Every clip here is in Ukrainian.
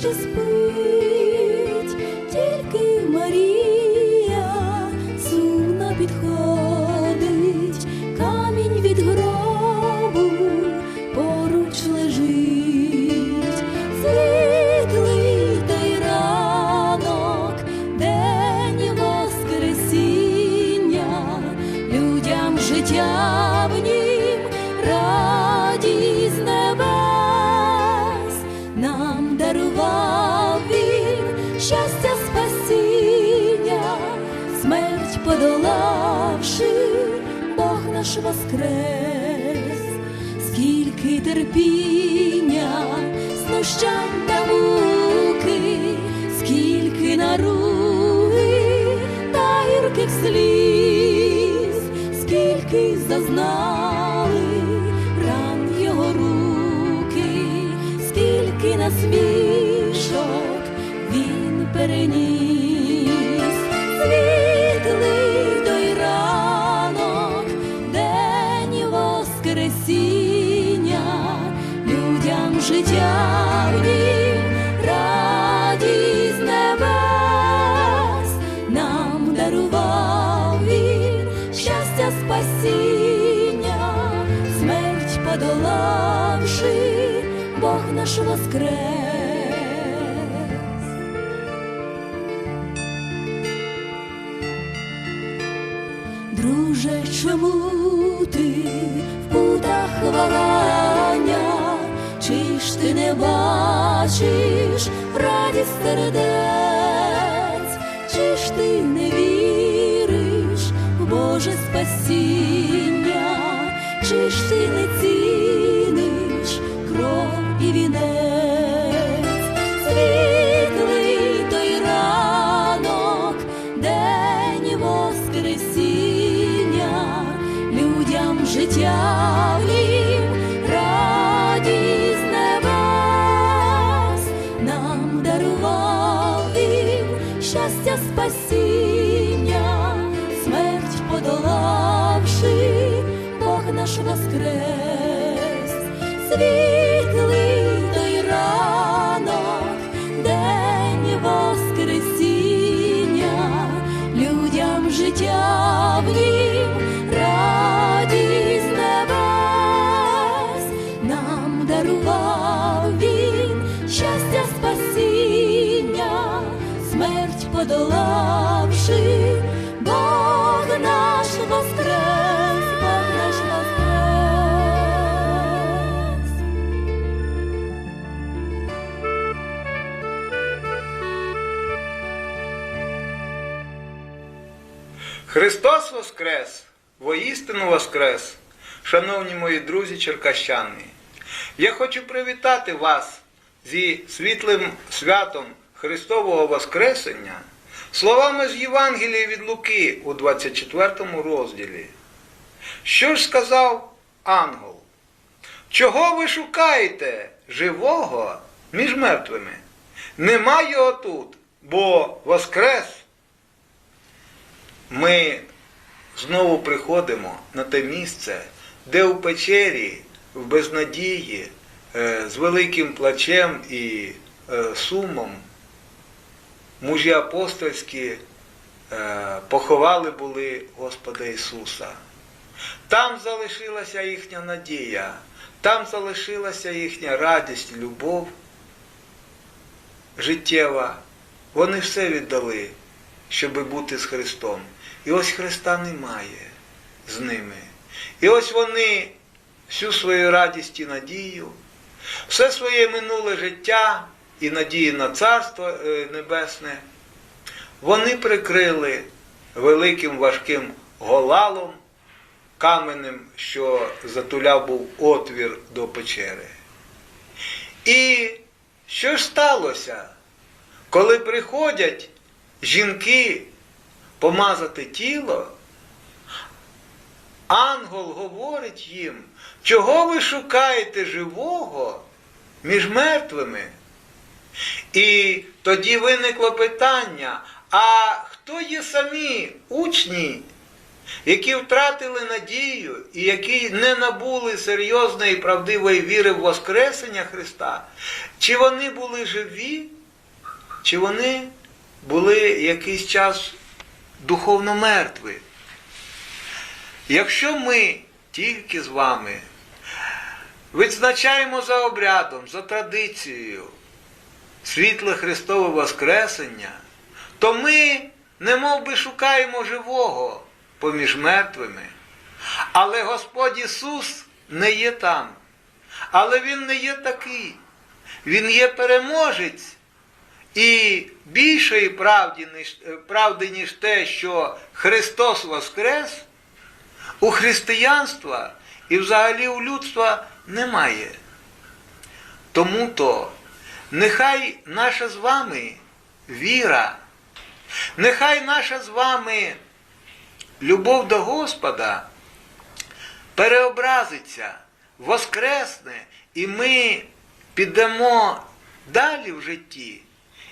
ще спить, тільки Марія. Сумно підходить, камінь від гробу. Поруч лежить, світлий той ранок, день Воскресіння, людям життя воскрес, скільки терпіння, знущань та муки, скільки наруги та гірких сліз, скільки зазнали ран його руки, скільки насмішок Боже спасіння, чи ж ти не ціниш кров і вінець, Воскрес! Воістину Воскрес! Шановні мої друзі черкащани! Я хочу привітати вас зі світлим святом Христового Воскресення словами з Євангелія від Луки у 24 розділі. Що ж сказав ангел? Чого ви шукаєте живого між мертвими? Нема його тут, бо Воскрес ми знову приходимо на те місце, де у печері, в безнадії, е, з великим плачем і е, сумом мужі апостольські е, поховали були Господа Ісуса. Там залишилася їхня надія, там залишилася їхня радість, любов життєва. Вони все віддали, щоб бути з Христом. І ось Христа немає з ними. І ось вони всю свою радість і надію, все своє минуле життя і надії на Царство е, Небесне, вони прикрили великим важким голалом, каменем, що затуляв був отвір до печери. І що ж сталося, коли приходять жінки помазати тіло, ангел говорить їм, чого ви шукаєте живого між мертвими? І тоді виникло питання, а хто є самі учні, які втратили надію і які не набули серйозної правдивої віри в Воскресення Христа, чи вони були живі, чи вони були якийсь час духовно мертві. Якщо ми тільки з вами відзначаємо за обрядом, за традицією світле Христове Воскресення, то ми не мов би шукаємо живого поміж мертвими. Але Господь Ісус не є там. Але Він не є такий. Він є переможець. І більшої правди, ніж, правди, ніж те, що Христос Воскрес, у християнства і взагалі у людства немає. Тому то нехай наша з вами віра, нехай наша з вами любов до Господа переобразиться, воскресне, і ми підемо далі в житті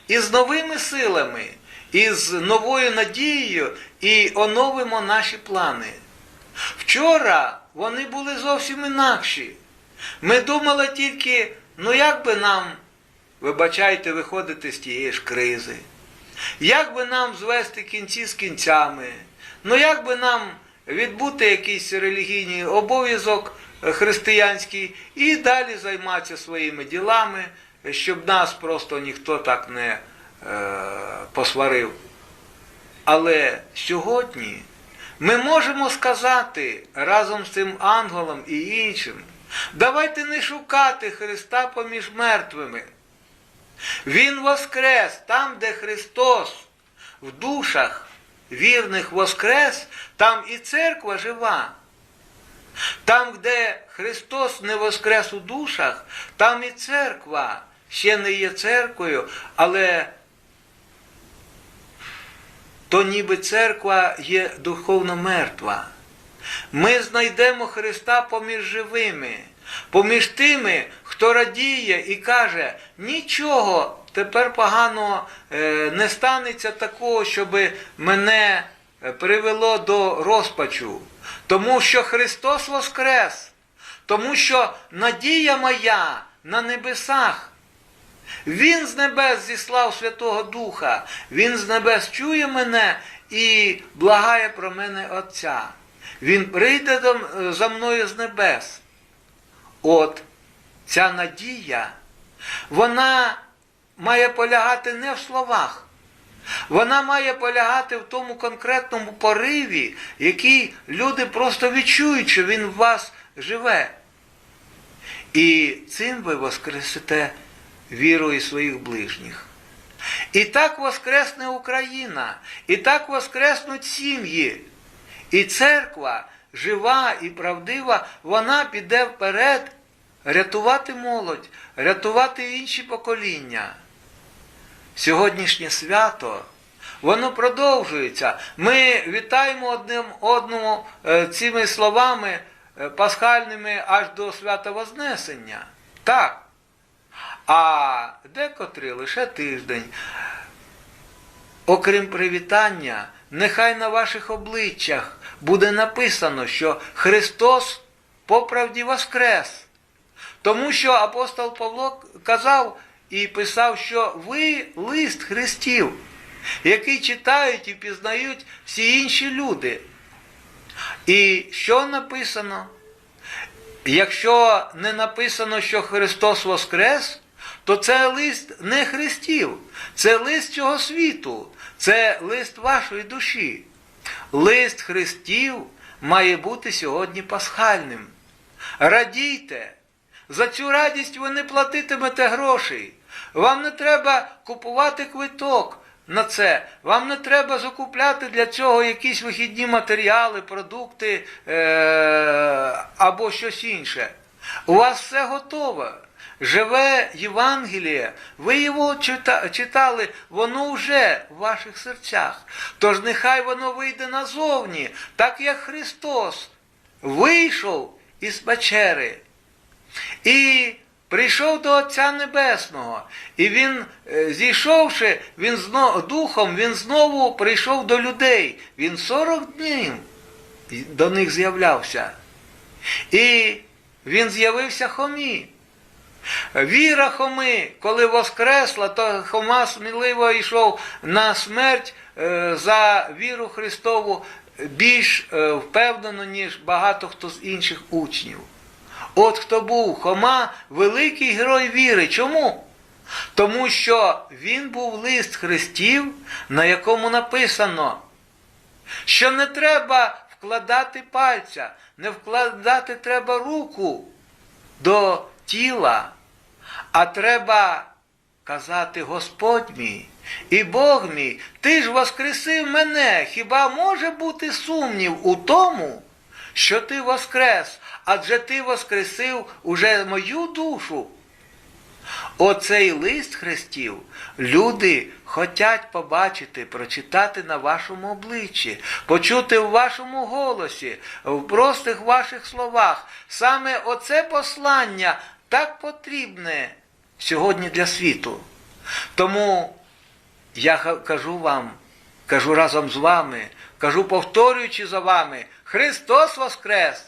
із новими силами, із новою надією і оновимо наші плани. Вчора вони були зовсім інакші. Ми думали тільки, ну як би нам, вибачайте, виходити з тієї ж кризи, як би нам звести кінці з кінцями, ну як би нам відбути якийсь релігійний обов'язок християнський і далі займатися своїми ділами, щоб нас просто ніхто так не е, посварив. Але сьогодні ми можемо сказати разом з цим ангелом і іншим, давайте не шукати Христа поміж мертвими. Він воскрес там, де Христос в душах вірних воскрес, там і церква жива. Там, де Христос не воскрес у душах, там і церква ще не є церквою, але то ніби церква є духовно мертва. Ми знайдемо Христа поміж живими, поміж тими, хто радіє і каже, нічого тепер поганого е, не станеться такого, щоб мене привело до розпачу. Тому що Христос воскрес, тому що надія моя на небесах. Він з небес зіслав Святого Духа, Він з небес чує мене і благає про мене Отця. Він прийде до- за мною з небес. От ця надія, вона має полягати не в словах. Вона має полягати в тому конкретному пориві, який люди просто відчують, що він в вас живе. І цим ви воскресите вірою своїх ближніх. І так воскресне Україна, і так воскреснуть сім'ї. І церква жива і правдива, вона піде вперед рятувати молодь, рятувати інші покоління. Сьогоднішнє свято, воно продовжується. Ми вітаємо одним одному е, цими словами е, пасхальними аж до свята Вознесення. Так. А декотрі лише тиждень. Окрім привітання, нехай на ваших обличчях буде написано, що Христос по правді воскрес. Тому що апостол Павло казав і писав, що ви лист Христів, який читають і пізнають всі інші люди. І що написано? Якщо не написано, що Христос Воскрес, то це лист не Христів, це лист цього світу, це лист вашої душі. Лист Христів має бути сьогодні пасхальним. Радійте, за цю радість ви не платитимете грошей. Вам не треба купувати квиток на це. Вам не треба закупляти для цього якісь вихідні матеріали, продукти е- або щось інше. У вас все готове. Живе Євангеліє, ви його чита- читали, воно вже в ваших серцях. Тож нехай воно вийде назовні, так як Христос вийшов із печери. І прийшов до Отця Небесного. І він, е, зійшовши, він зно, духом, він знову прийшов до людей. Він 40 днів до них з'являвся. І він з'явився Хомі. Віра Хоми, коли воскресла, то Хома сміливо йшов на смерть е, за віру Христову більш е, впевнено, ніж багато хто з інших учнів. От хто був Хома, великий герой віри. Чому? Тому що він був лист Христів, на якому написано, що не треба вкладати пальця, не вкладати треба руку до тіла, а треба казати Господь мій і Бог мій, ти ж воскресив мене. Хіба може бути сумнів у тому, що ти воскрес, адже ти воскресив уже мою душу? Оцей лист Христів люди хочуть побачити, прочитати на вашому обличчі, почути в вашому голосі, в простих ваших словах. Саме оце послання так потрібне сьогодні для світу. Тому я кажу вам, кажу разом з вами, кажу повторюючи за вами, Христос Воскрес!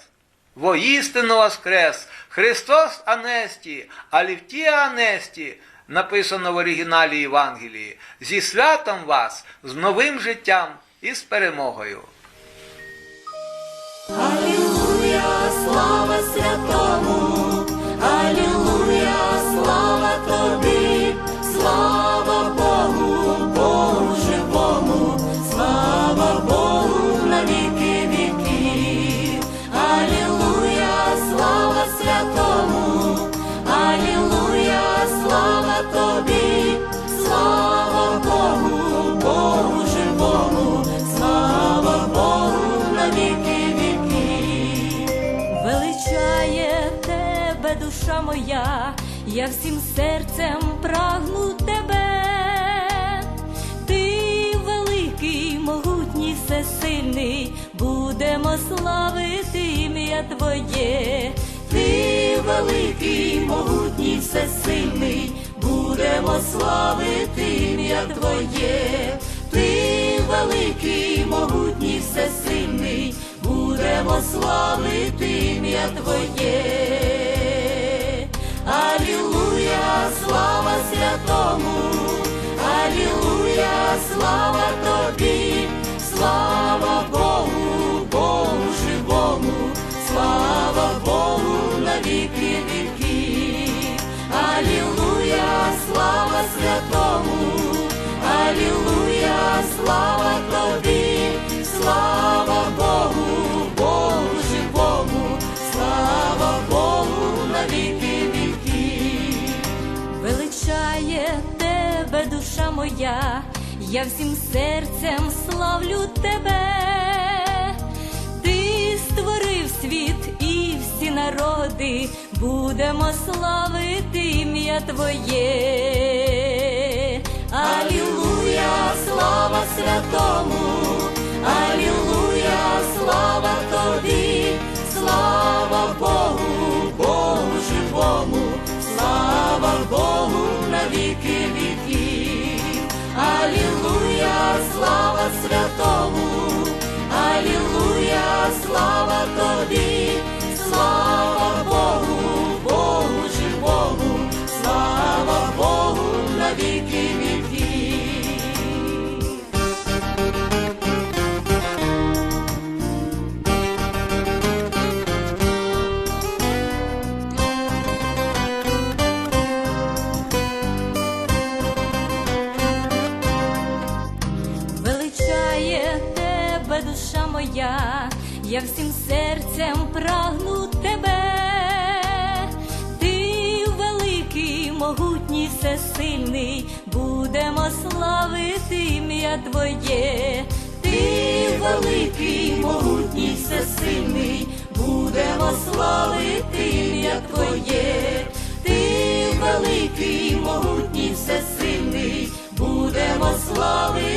Воістину воскрес! Христос Анесті, Алівтія Анесті, написано в оригіналі Євангелії, зі святом вас, з новим життям і з перемогою. Алілуя, слава святому, душа моя, я всім серцем прагну будемо славити ім'я Твоє. Ти великий, могутній, всесильний, будемо славити ім'я Твоє. Ти великий, могутній, всесильний, будемо славити ім'я Твоє. Алілуя, слава святому, Алілуя, слава тобі, святому, Алілуя, слава тобі, слава Богу, Богу живому, слава Богу на віки віків. Величає тебе, душа моя, я всім серцем славлю тебе. Ти створив світ всі народи, будемо славити ім'я Твоє. Алілуя, слава святому, Алілуя, слава тобі, слава Богу, Богу живому, слава Богу на віки віків. Алілуя, слава святому, Алілуя, слава тобі, слава всесильний, будемо славити ім'я Твоє. Ти великий, могутній, всесильний, будемо славити ім'я Твоє. Ти великий, могутній, всесильний, будемо славити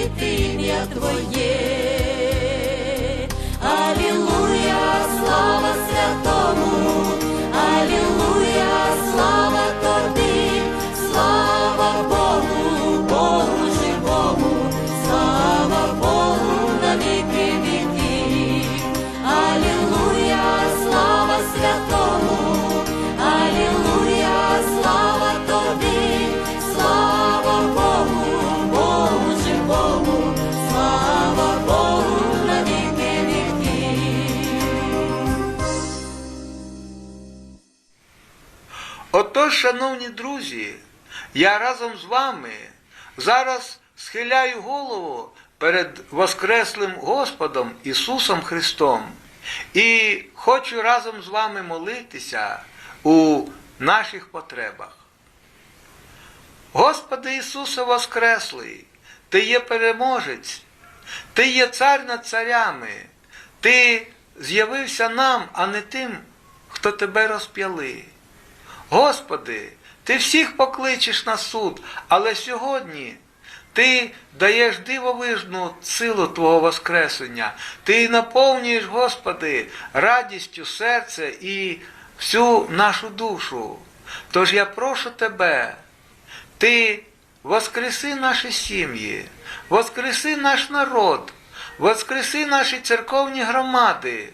Отож, шановні друзі, я разом з вами зараз схиляю голову перед Воскреслим Господом Ісусом Христом і хочу разом з вами молитися у наших потребах. Господи Ісусе Воскреслий, Ти є переможець, Ти є цар над царями, Ти з'явився нам, а не тим, хто тебе розп'яли. Господи, Ти всіх покличеш на суд, але сьогодні Ти даєш дивовижну силу Твого Воскресення. Ти наповнюєш, Господи, радістю серце і всю нашу душу. Тож я прошу Тебе, Ти воскреси наші сім'ї, воскреси наш народ, воскреси наші церковні громади,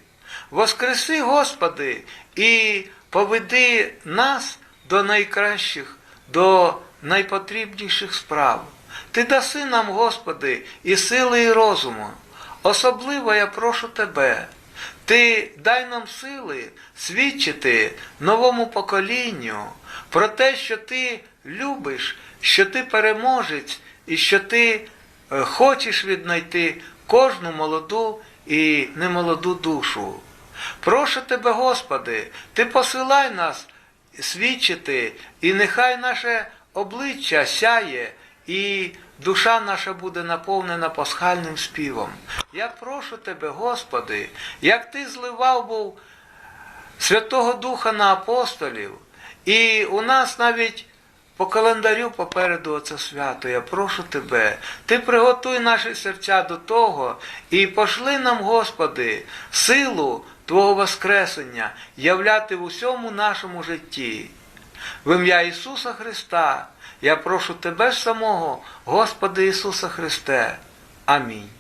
воскреси, Господи, і поведи нас до найкращих, до найпотрібніших справ. Ти даси нам, Господи, і сили, і розуму. Особливо я прошу Тебе. Ти дай нам сили свідчити новому поколінню про те, що ти любиш, що ти переможець і що ти е, хочеш віднайти кожну молоду і немолоду душу. Прошу тебе, Господи, Ти посилай нас свідчити, і нехай наше обличчя сяє, і душа наша буде наповнена пасхальним співом. Я прошу Тебе, Господи, як Ти зливав був Святого Духа на апостолів, і у нас навіть по календарю попереду оце свято. Я прошу Тебе, Ти приготуй наші серця до того і пошли нам, Господи, силу Твого Воскресення являти в усьому нашому житті. В ім'я Ісуса Христа я прошу Тебе самого, Господи Ісуса Христе. Амінь.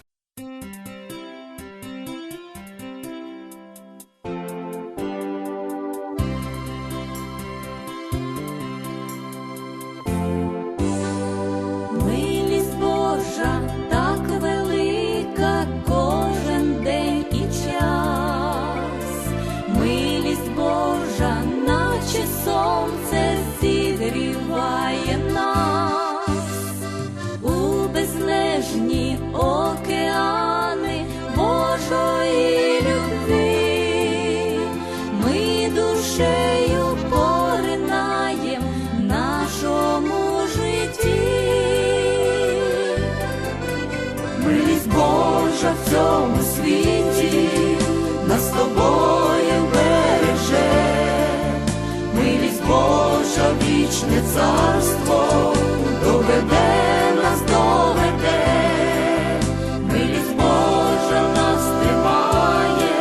Царство доведе нас доведе, милість Божа нас тримає,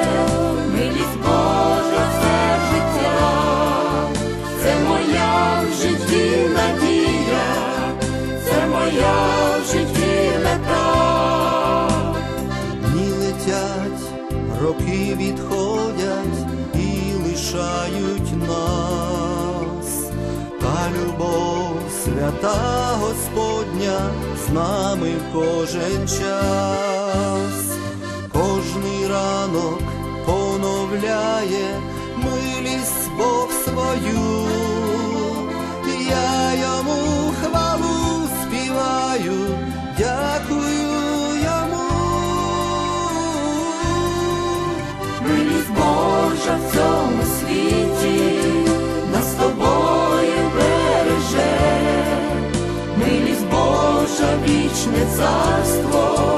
милість Божа все життя, це моя в житті надія, це моя в житті мета. Дні летять, роки відходять і лишають свята Господня з нами кожен час, кожний ранок поновляє милість Бог свою, вічне царство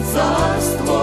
царство